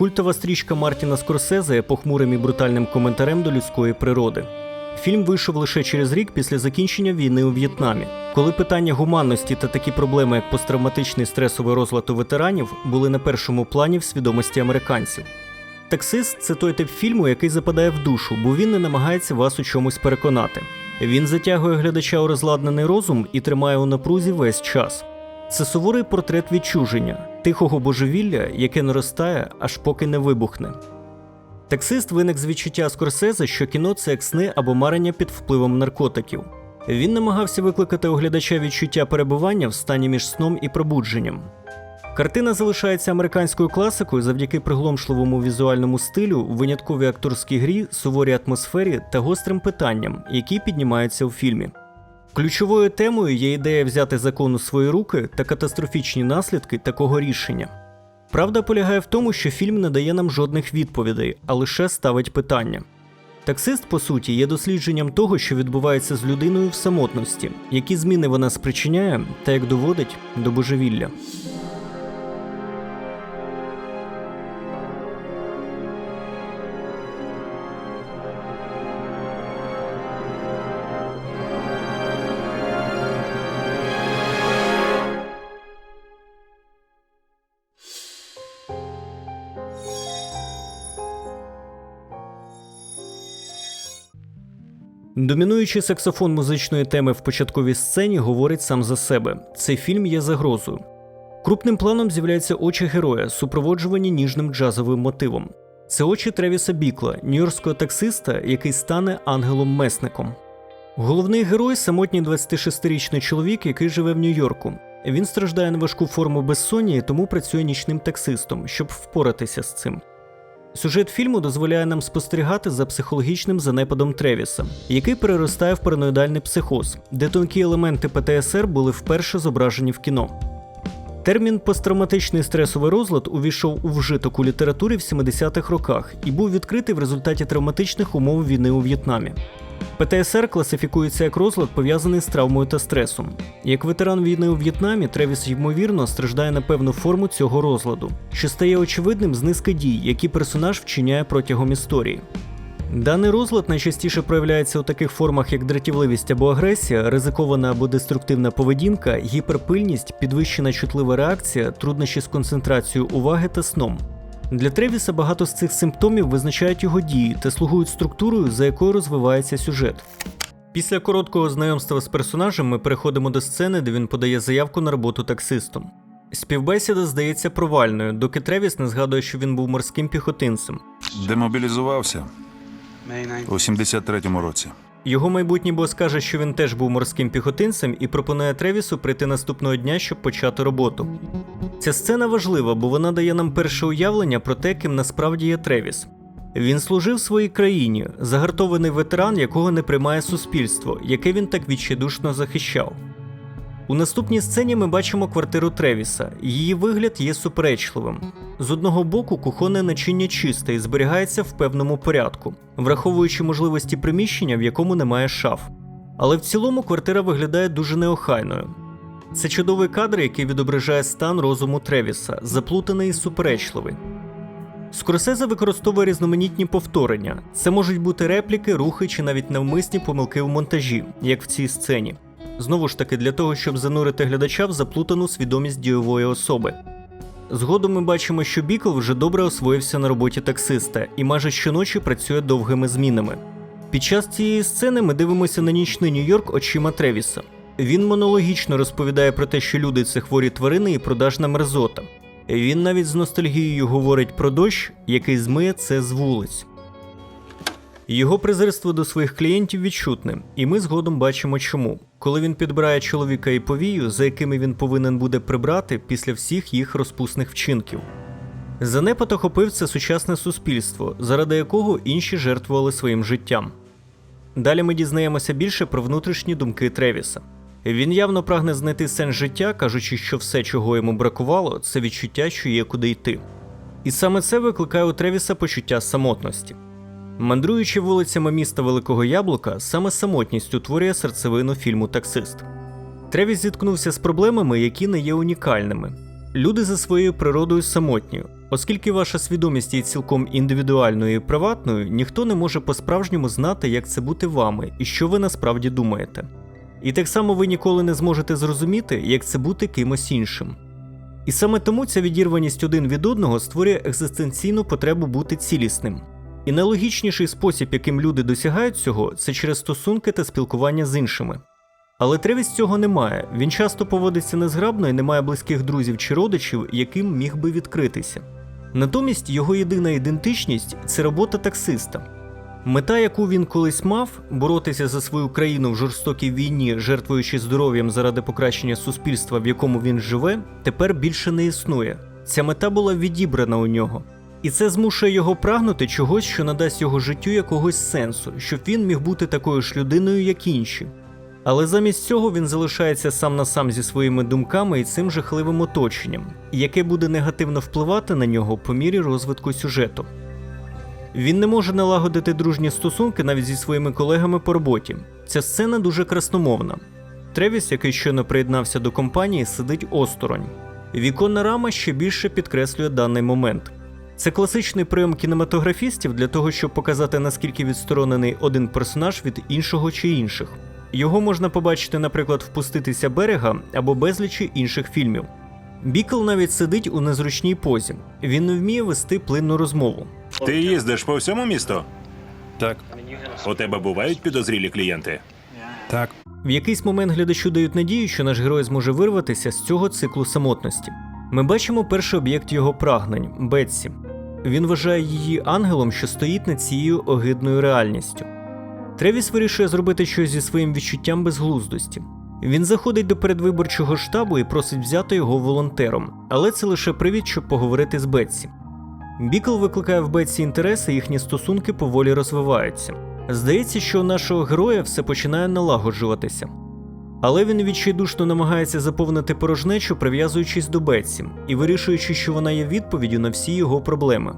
Культова стрічка Мартіна Скорсезе похмурим і брутальним коментарем до людської природи. Фільм вийшов лише через рік після закінчення війни у В'єтнамі, коли питання гуманності та такі проблеми, як посттравматичний стресовий розлад у ветеранів, були на першому плані в свідомості американців. Таксист це той тип фільму, який западає в душу, бо він не намагається вас у чомусь переконати. Він затягує глядача у розладнений розум і тримає у напрузі весь час. Це суворий портрет відчуження, тихого божевілля, яке наростає, аж поки не вибухне. Таксист виник з відчуття Скорсезе, що кіно це як сни або марення під впливом наркотиків. Він намагався викликати у глядача відчуття перебування в стані між сном і пробудженням. Картина залишається американською класикою завдяки пригломшливому візуальному стилю, винятковій акторській грі, суворій атмосфері та гострим питанням, які піднімаються у фільмі. Ключовою темою є ідея взяти закон у свої руки та катастрофічні наслідки такого рішення. Правда полягає в тому, що фільм не дає нам жодних відповідей, а лише ставить питання. Таксист, по суті, є дослідженням того, що відбувається з людиною в самотності, які зміни вона спричиняє та як доводить до божевілля. Домінуючий саксофон музичної теми в початковій сцені говорить сам за себе. Цей фільм є загрозою. Крупним планом з'являються очі героя, супроводжувані ніжним джазовим мотивом. Це очі Тревіса Бікла, нью-йоркського таксиста, який стане ангелом-месником. Головний герой самотній 26-річний чоловік, який живе в Нью-Йорку. Він страждає на важку форму безсоння і тому працює нічним таксистом, щоб впоратися з цим. Сюжет фільму дозволяє нам спостерігати за психологічним занепадом Тревіса, який переростає в параноїдальний психоз, де тонкі елементи ПТСР були вперше зображені в кіно. Термін посттравматичний стресовий розлад увійшов у вжиток у літературі в 70-х роках і був відкритий в результаті травматичних умов війни у В'єтнамі. ПТСР класифікується як розлад, пов'язаний з травмою та стресом. Як ветеран війни у В'єтнамі, Тревіс ймовірно страждає на певну форму цього розладу, що стає очевидним з низки дій, які персонаж вчиняє протягом історії. Даний розлад найчастіше проявляється у таких формах, як дратівливість або агресія, ризикована або деструктивна поведінка, гіперпильність, підвищена чутлива реакція, труднощі з концентрацією уваги та сном. Для Тревіса багато з цих симптомів визначають його дії та слугують структурою, за якою розвивається сюжет. Після короткого знайомства з персонажем ми переходимо до сцени, де він подає заявку на роботу таксистом. Співбесіда здається провальною, доки Тревіс не згадує, що він був морським піхотинцем. Демобілізувався у 73-му році. Його майбутній бос каже, що він теж був морським піхотинцем і пропонує Тревісу прийти наступного дня, щоб почати роботу. Ця сцена важлива, бо вона дає нам перше уявлення про те, ким насправді є Тревіс. Він служив своїй країні, загартований ветеран, якого не приймає суспільство, яке він так відчайдушно захищав. У наступній сцені ми бачимо квартиру Тревіса. Її вигляд є суперечливим. З одного боку, кухонне начиння чисте і зберігається в певному порядку, враховуючи можливості приміщення, в якому немає шаф. Але в цілому квартира виглядає дуже неохайною. Це чудовий кадр, який відображає стан розуму Тревіса, заплутаний і суперечливий. Скорсезе використовує різноманітні повторення. Це можуть бути репліки, рухи чи навіть навмисні помилки в монтажі, як в цій сцені. Знову ж таки, для того, щоб занурити глядача в заплутану свідомість дієвої особи. Згодом ми бачимо, що Бікл вже добре освоївся на роботі таксиста і майже щоночі працює довгими змінами. Під час цієї сцени ми дивимося на нічний Нью-Йорк очима Тревіса. Він монологічно розповідає про те, що люди це хворі тварини і продажна мерзота. Він навіть з ностальгією говорить про дощ, який змиє це з вулиць. Його презирство до своїх клієнтів відчутне, і ми згодом бачимо чому. Коли він підбирає чоловіка і повію, за якими він повинен буде прибрати після всіх їх розпусних вчинків. Занепад охопив це сучасне суспільство, заради якого інші жертвували своїм життям. Далі ми дізнаємося більше про внутрішні думки Тревіса. Він явно прагне знайти сенс життя, кажучи, що все, чого йому бракувало, це відчуття, що є куди йти. І саме це викликає у Тревіса почуття самотності. Мандруючи вулицями міста Великого Яблука, саме самотність утворює серцевину фільму Таксист. Тревіс зіткнувся з проблемами, які не є унікальними. Люди за своєю природою самотні. Оскільки ваша свідомість є цілком індивідуальною і приватною, ніхто не може по-справжньому знати, як це бути вами і що ви насправді думаєте. І так само ви ніколи не зможете зрозуміти, як це бути кимось іншим. І саме тому ця відірваність один від одного створює екзистенційну потребу бути цілісним. І найлогічніший спосіб, яким люди досягають цього, це через стосунки та спілкування з іншими. Але Тревіс цього немає. Він часто поводиться незграбно і не має близьких друзів чи родичів, яким міг би відкритися. Натомість його єдина ідентичність це робота таксиста. Мета, яку він колись мав, боротися за свою країну в жорстокій війні, жертвуючи здоров'ям заради покращення суспільства, в якому він живе, тепер більше не існує. Ця мета була відібрана у нього. І це змушує його прагнути чогось, що надасть його життю якогось сенсу, щоб він міг бути такою ж людиною, як інші. Але замість цього він залишається сам на сам зі своїми думками і цим жахливим оточенням, яке буде негативно впливати на нього по мірі розвитку сюжету. Він не може налагодити дружні стосунки навіть зі своїми колегами по роботі. Ця сцена дуже красномовна. Тревіс, який щойно приєднався до компанії, сидить осторонь. Віконна рама ще більше підкреслює даний момент. Це класичний прийом кінематографістів для того, щоб показати наскільки відсторонений один персонаж від іншого чи інших. Його можна побачити, наприклад, впуститися берега або безлічі інших фільмів. Бікл навіть сидить у незручній позі. Він не вміє вести плинну розмову. Ти їздиш по всьому місту? Так, У тебе бувають підозрілі клієнти? так. В якийсь момент глядачу дають надію, що наш герой зможе вирватися з цього циклу самотності. Ми бачимо перший об'єкт його прагнень Бетсі. Він вважає її ангелом, що стоїть над цією огидною реальністю. Тревіс вирішує зробити щось зі своїм відчуттям безглуздості. Він заходить до передвиборчого штабу і просить взяти його волонтером, але це лише привід, щоб поговорити з Бетсі. Бікл викликає в Бетсі інтерес, і їхні стосунки поволі розвиваються. Здається, що у нашого героя все починає налагоджуватися. Але він відчайдушно намагається заповнити порожнечу, прив'язуючись до Бетсі і вирішуючи, що вона є відповіддю на всі його проблеми.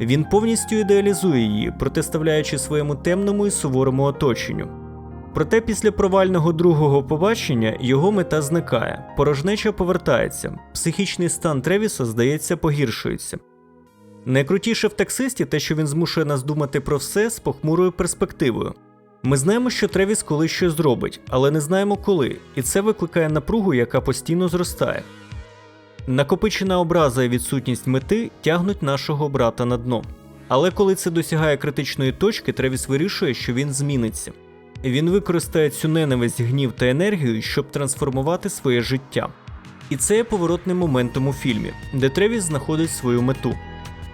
Він повністю ідеалізує її, протиставляючи своєму темному і суворому оточенню. Проте після провального другого побачення його мета зникає, порожнеча повертається, психічний стан Тревіса, здається, погіршується. Найкрутіше в таксисті те, що він змушує нас думати про все з похмурою перспективою. Ми знаємо, що Тревіс колись щось зробить, але не знаємо коли, і це викликає напругу, яка постійно зростає. Накопичена образа і відсутність мети тягнуть нашого брата на дно. Але коли це досягає критичної точки, Тревіс вирішує, що він зміниться. Він використає цю ненависть, гнів та енергію, щоб трансформувати своє життя. І це є поворотним моментом у фільмі, де Тревіс знаходить свою мету.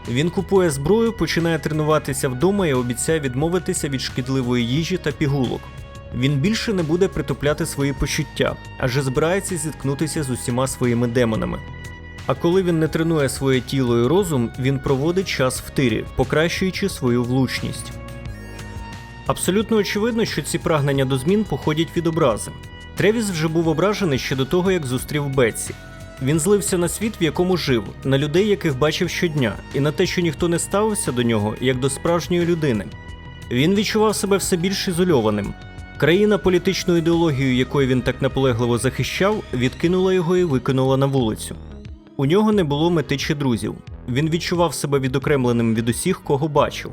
Він купує зброю, починає тренуватися вдома і обіцяє відмовитися від шкідливої їжі та пігулок. Він більше не буде притупляти свої почуття, адже збирається зіткнутися з усіма своїми демонами. А коли він не тренує своє тіло і розум, він проводить час в тирі, покращуючи свою влучність. Абсолютно очевидно, що ці прагнення до змін походять від образи. Тревіс вже був ображений ще до того, як зустрів Бетсі. Він злився на світ, в якому жив, на людей, яких бачив щодня, і на те, що ніхто не ставився до нього як до справжньої людини. Він відчував себе все більш ізольованим. Країна політичну ідеологію, якою він так наполегливо захищав, відкинула його і викинула на вулицю. У нього не було мети чи друзів. Він відчував себе відокремленим від усіх, кого бачив.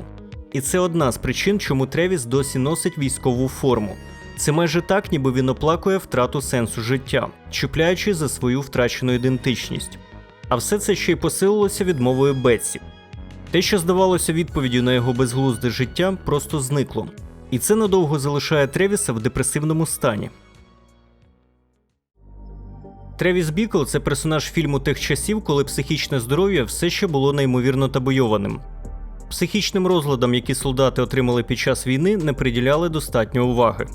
І це одна з причин, чому Тревіс досі носить військову форму. Це майже так, ніби він оплакує втрату сенсу життя, чіпляючи за свою втрачену ідентичність. А все це ще й посилилося відмовою Бетсі. Те, що здавалося відповіддю на його безглузде життя, просто зникло. І це надовго залишає Тревіса в депресивному стані. Тревіс Бікл це персонаж фільму тих часів, коли психічне здоров'я все ще було неймовірно табойованим. Психічним розладам, які солдати отримали під час війни, не приділяли достатньо уваги.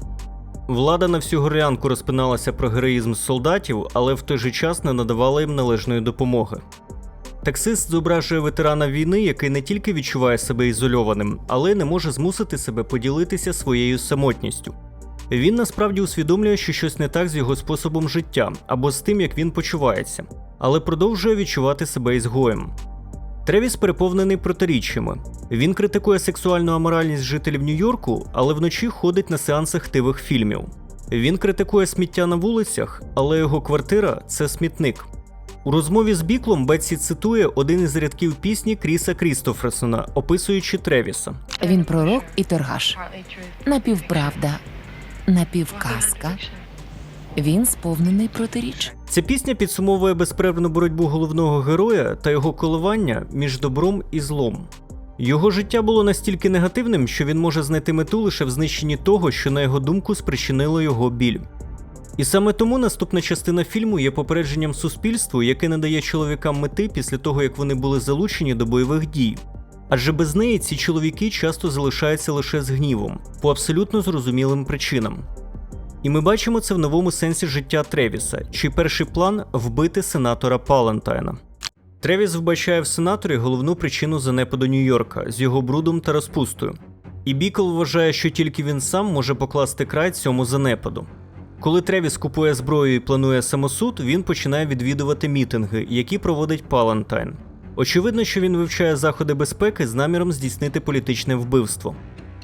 Влада на всю горлянку розпиналася про героїзм солдатів, але в той же час не надавала їм належної допомоги. Таксист зображує ветерана війни, який не тільки відчуває себе ізольованим, але й не може змусити себе поділитися своєю самотністю. Він насправді усвідомлює, що щось не так з його способом життя або з тим, як він почувається, але продовжує відчувати себе ізгоєм. Тревіс переповнений протиріччями. Він критикує сексуальну аморальність жителів Нью-Йорку, але вночі ходить на сеанси хтивих фільмів. Він критикує сміття на вулицях, але його квартира це смітник. У розмові з Біклом Бетсі цитує один із рядків пісні Кріса Крістоферсона, описуючи Тревіса. Він пророк і торгаш. Напівправда, напівказка. Він сповнений протиріч. Ця пісня підсумовує безперервну боротьбу головного героя та його коливання між добром і злом. Його життя було настільки негативним, що він може знайти мету лише в знищенні того, що на його думку спричинило його біль. І саме тому наступна частина фільму є попередженням суспільству, яке не дає чоловікам мети після того, як вони були залучені до бойових дій. Адже без неї ці чоловіки часто залишаються лише з гнівом, по абсолютно зрозумілим причинам. І ми бачимо це в новому сенсі життя Тревіса, чий перший план вбити сенатора Палантайна. Тревіс вбачає в сенаторі головну причину занепаду Нью-Йорка з його брудом та розпустою. І Бікл вважає, що тільки він сам може покласти край цьому занепаду. Коли Тревіс купує зброю і планує самосуд, він починає відвідувати мітинги, які проводить Палантайн. Очевидно, що він вивчає заходи безпеки з наміром здійснити політичне вбивство.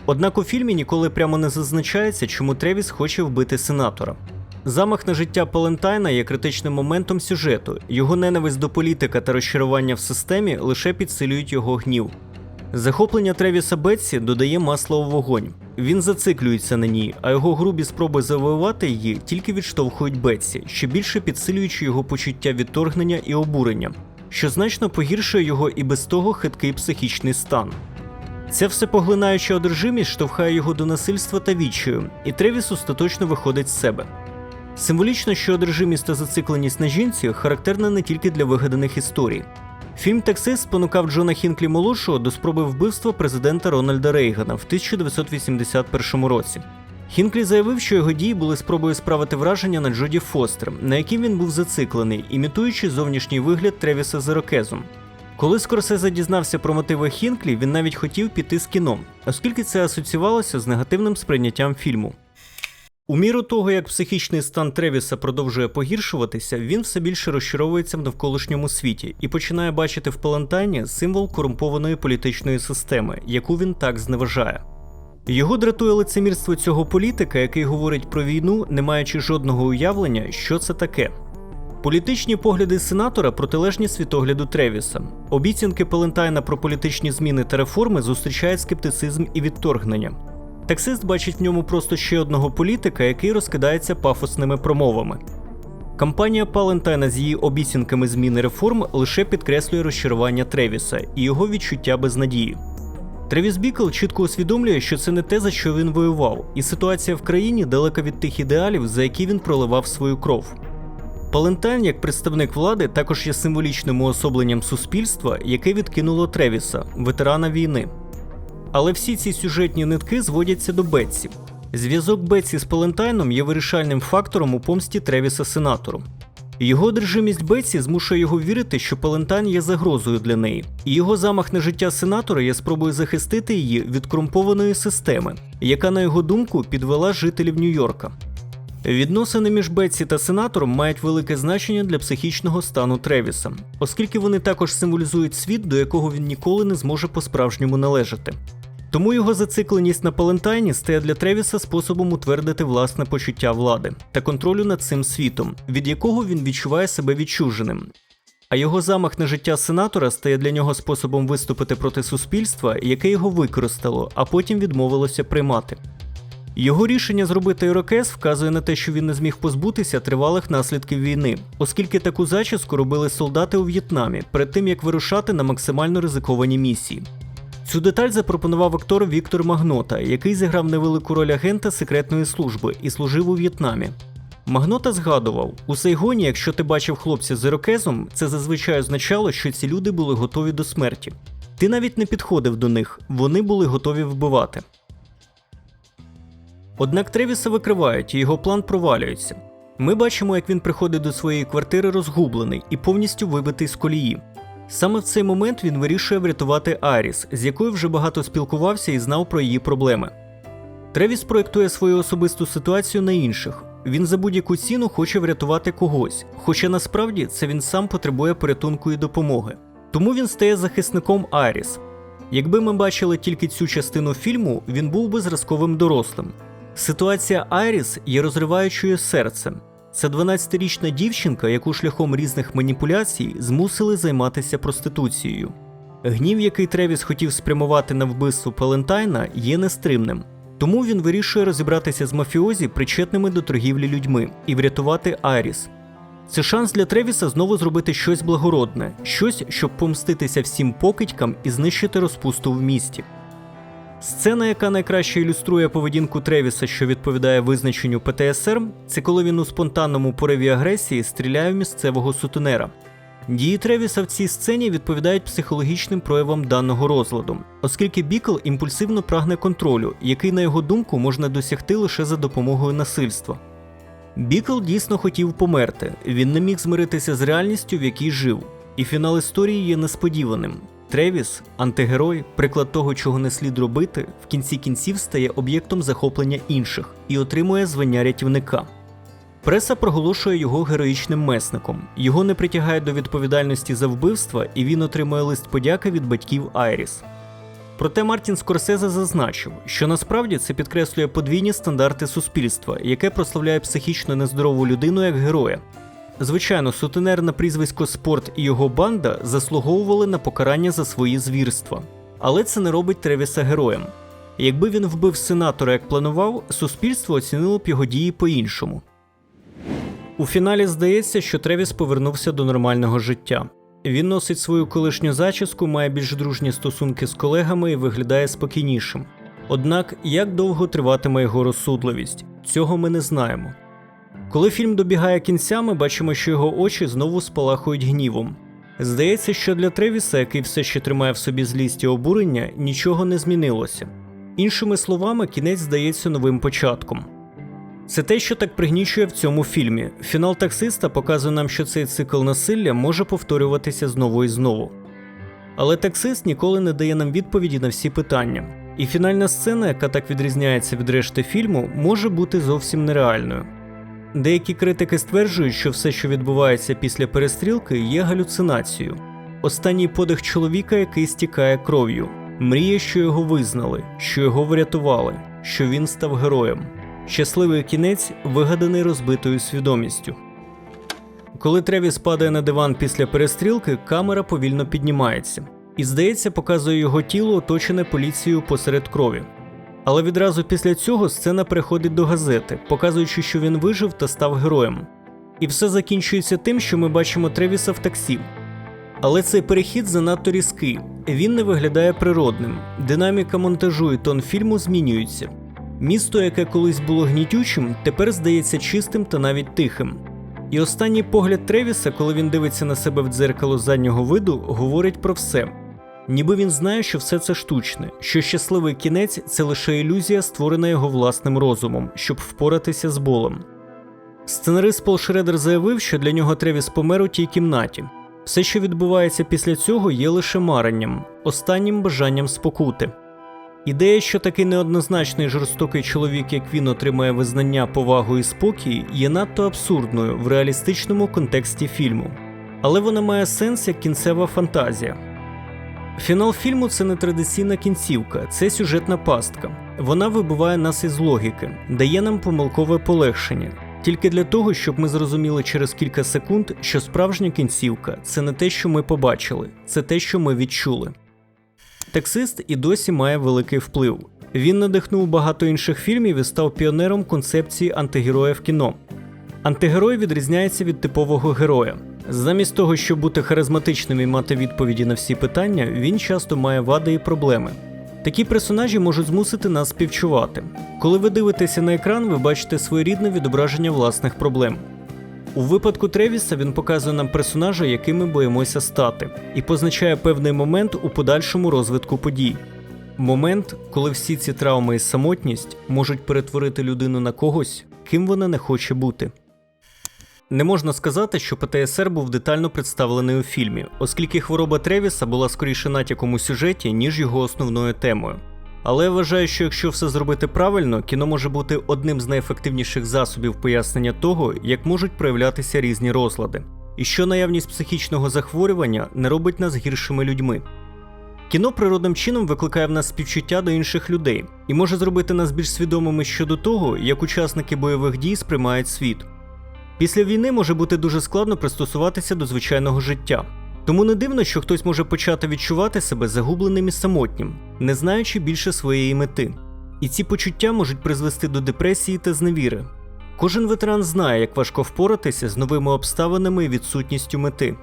Однак у фільмі ніколи прямо не зазначається, чому Тревіс хоче вбити сенатора. Замах на життя Палентайна є критичним моментом сюжету. Його ненависть до політика та розчарування в системі лише підсилюють його гнів. Захоплення Тревіса Бетсі додає масло у вогонь. Він зациклюється на ній, а його грубі спроби завоювати її тільки відштовхують Бетсі, ще більше підсилюючи його почуття відторгнення і обурення, що значно погіршує його і без того хиткий психічний стан. Ця всепоглинаюча одержимість штовхає його до насильства та відчаю, і Тревіс остаточно виходить з себе. Символічно, що одержимість та зацикленість на жінці характерна не тільки для вигаданих історій. Фільм Таксист спонукав Джона Хінклі молодшого до спроби вбивства президента Рональда Рейгана в 1981 році. Хінклі заявив, що його дії були спробою справити враження на Джоді Фостер, на яким він був зациклений, імітуючи зовнішній вигляд Тревіса з Ірокезом. Коли Скорсезе дізнався про мотиви Хінклі, він навіть хотів піти з кіно, оскільки це асоціювалося з негативним сприйняттям фільму. У міру того, як психічний стан Тревіса продовжує погіршуватися, він все більше розчаровується в навколишньому світі і починає бачити в Палантайні символ корумпованої політичної системи, яку він так зневажає. Його дратує лицемірство цього політика, який говорить про війну, не маючи жодного уявлення, що це таке. Політичні погляди сенатора протилежні світогляду Тревіса. Обіцянки Палентайна про політичні зміни та реформи зустрічають скептицизм і відторгнення. Таксист бачить в ньому просто ще одного політика, який розкидається пафосними промовами. Кампанія Палентайна з її обіцянками зміни реформ лише підкреслює розчарування Тревіса і його відчуття безнадії. Тревіс Бікл чітко усвідомлює, що це не те, за що він воював, і ситуація в країні далека від тих ідеалів, за які він проливав свою кров. Палентайн, як представник влади, також є символічним уособленням суспільства, яке відкинуло Тревіса, ветерана війни. Але всі ці сюжетні нитки зводяться до Бетсі. Зв'язок Бетсі з Палентайном є вирішальним фактором у помсті Тревіса сенатору. Його одержимість Бетсі змушує його вірити, що Палентайн є загрозою для неї, і його замах на життя сенатора є спробою захистити її від корумпованої системи, яка, на його думку, підвела жителів Нью-Йорка. Відносини між Бетсі та сенатором мають велике значення для психічного стану Тревіса, оскільки вони також символізують світ, до якого він ніколи не зможе по-справжньому належати. Тому його зацикленість на Палентайні стає для Тревіса способом утвердити власне почуття влади та контролю над цим світом, від якого він відчуває себе відчуженим. А його замах на життя сенатора стає для нього способом виступити проти суспільства, яке його використало, а потім відмовилося приймати. Його рішення зробити ірокез вказує на те, що він не зміг позбутися тривалих наслідків війни, оскільки таку зачіску робили солдати у В'єтнамі перед тим як вирушати на максимально ризиковані місії. Цю деталь запропонував актор Віктор Магнота, який зіграв невелику роль агента секретної служби і служив у В'єтнамі. Магнота згадував: у Сайгоні, якщо ти бачив хлопця з ірокезом, це зазвичай означало, що ці люди були готові до смерті. Ти навіть не підходив до них, вони були готові вбивати. Однак Тревіса викривають, і його план провалюється. Ми бачимо, як він приходить до своєї квартири розгублений і повністю вибитий з колії. Саме в цей момент він вирішує врятувати Аріс, з якою вже багато спілкувався і знав про її проблеми. Тревіс проєктує свою особисту ситуацію на інших. Він за будь-яку ціну хоче врятувати когось, хоча насправді це він сам потребує порятунку і допомоги. Тому він стає захисником Аріс. Якби ми бачили тільки цю частину фільму, він був би зразковим дорослим. Ситуація Айріс є розриваючою серцем. Це 12-річна дівчинка, яку шляхом різних маніпуляцій змусили займатися проституцією. Гнів, який Тревіс хотів спрямувати на вбивство Палентайна, є нестримним. Тому він вирішує розібратися з мафіозі, причетними до торгівлі людьми, і врятувати Айріс. Це шанс для Тревіса знову зробити щось благородне, щось, щоб помститися всім покидькам і знищити розпусту в місті. Сцена, яка найкраще ілюструє поведінку Тревіса, що відповідає визначенню ПТСР, це коли він у спонтанному пориві агресії стріляє в місцевого сутенера. Дії Тревіса в цій сцені відповідають психологічним проявам даного розладу, оскільки Бікл імпульсивно прагне контролю, який, на його думку, можна досягти лише за допомогою насильства. Бікл дійсно хотів померти, він не міг змиритися з реальністю, в якій жив, і фінал історії є несподіваним. Тревіс, антигерой, приклад того, чого не слід робити, в кінці кінців стає об'єктом захоплення інших і отримує звання рятівника. Преса проголошує його героїчним месником. Його не притягають до відповідальності за вбивства, і він отримує лист подяки від батьків Айріс. Проте Мартін Скорсезе зазначив, що насправді це підкреслює подвійні стандарти суспільства, яке прославляє психічно нездорову людину як героя. Звичайно, сутенер на прізвисько Спорт і його банда заслуговували на покарання за свої звірства. Але це не робить Тревіса героєм. Якби він вбив сенатора як планував, суспільство оцінило б його дії по-іншому. У фіналі здається, що Тревіс повернувся до нормального життя. Він носить свою колишню зачіску, має більш дружні стосунки з колегами і виглядає спокійнішим. Однак, як довго триватиме його розсудливість, цього ми не знаємо. Коли фільм добігає кінця, ми бачимо, що його очі знову спалахують гнівом. Здається, що для Тревіса, який все ще тримає в собі злість і обурення, нічого не змінилося. Іншими словами, кінець здається новим початком. Це те, що так пригнічує в цьому фільмі. Фінал таксиста показує нам, що цей цикл насилля може повторюватися знову і знову. Але таксист ніколи не дає нам відповіді на всі питання. І фінальна сцена, яка так відрізняється від решти фільму, може бути зовсім нереальною. Деякі критики стверджують, що все, що відбувається після перестрілки, є галюцинацією. Останній подих чоловіка, який стікає кров'ю, мріє, що його визнали, що його врятували, що він став героєм. Щасливий кінець вигаданий розбитою свідомістю. Коли Тревіс падає на диван після перестрілки, камера повільно піднімається і, здається, показує його тіло, оточене поліцією посеред крові. Але відразу після цього сцена переходить до газети, показуючи, що він вижив та став героєм. І все закінчується тим, що ми бачимо Тревіса в таксі. Але цей перехід занадто різкий, він не виглядає природним. Динаміка монтажу і тон фільму змінюються. Місто, яке колись було гнітючим, тепер здається чистим та навіть тихим. І останній погляд Тревіса, коли він дивиться на себе в дзеркало заднього виду, говорить про все. Ніби він знає, що все це штучне, що щасливий кінець це лише ілюзія, створена його власним розумом, щоб впоратися з болем. Сценарист Пол Шредер заявив, що для нього Тревіс помер у тій кімнаті. Все, що відбувається після цього, є лише маренням, останнім бажанням спокути. Ідея, що такий неоднозначний жорстокий чоловік, як він, отримає визнання, повагу і спокій, є надто абсурдною в реалістичному контексті фільму. Але вона має сенс як кінцева фантазія. Фінал фільму це не традиційна кінцівка, це сюжетна пастка. Вона вибиває нас із логіки, дає нам помилкове полегшення. Тільки для того, щоб ми зрозуміли через кілька секунд, що справжня кінцівка це не те, що ми побачили, це те, що ми відчули. Таксист і досі має великий вплив. Він надихнув багато інших фільмів і став піонером концепції антигероя в кіно. Антигерой відрізняється від типового героя. Замість того, щоб бути харизматичним і мати відповіді на всі питання, він часто має вади і проблеми. Такі персонажі можуть змусити нас співчувати. Коли ви дивитеся на екран, ви бачите своєрідне відображення власних проблем. У випадку Тревіса він показує нам персонажа, яким ми боїмося стати, і позначає певний момент у подальшому розвитку подій. Момент, коли всі ці травми і самотність можуть перетворити людину на когось, ким вона не хоче бути. Не можна сказати, що ПТСР був детально представлений у фільмі, оскільки хвороба Тревіса була скоріше натяком у сюжеті, ніж його основною темою. Але я вважаю, що якщо все зробити правильно, кіно може бути одним з найефективніших засобів пояснення того, як можуть проявлятися різні розлади, і що наявність психічного захворювання не робить нас гіршими людьми. Кіно природним чином викликає в нас співчуття до інших людей і може зробити нас більш свідомими щодо того, як учасники бойових дій сприймають світ. Після війни може бути дуже складно пристосуватися до звичайного життя. Тому не дивно, що хтось може почати відчувати себе загубленим і самотнім, не знаючи більше своєї мети. І ці почуття можуть призвести до депресії та зневіри. Кожен ветеран знає, як важко впоратися з новими обставинами і відсутністю мети.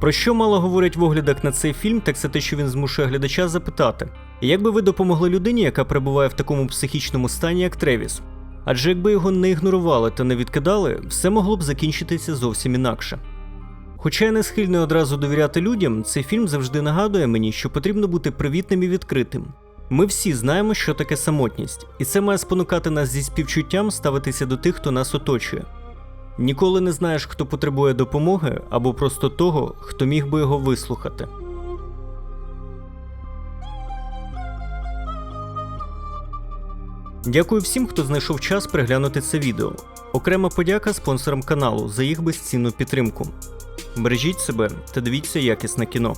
Про що мало говорять в оглядах на цей фільм, так це те, що він змушує глядача запитати, як би ви допомогли людині, яка перебуває в такому психічному стані, як Тревіс? Адже якби його не ігнорували та не відкидали, все могло б закінчитися зовсім інакше. Хоча я не схильний одразу довіряти людям, цей фільм завжди нагадує мені, що потрібно бути привітним і відкритим. Ми всі знаємо, що таке самотність, і це має спонукати нас зі співчуттям ставитися до тих, хто нас оточує. Ніколи не знаєш, хто потребує допомоги або просто того, хто міг би його вислухати. Дякую всім, хто знайшов час переглянути це відео. Окрема подяка спонсорам каналу за їх безцінну підтримку. Бережіть себе та дивіться якісне кіно.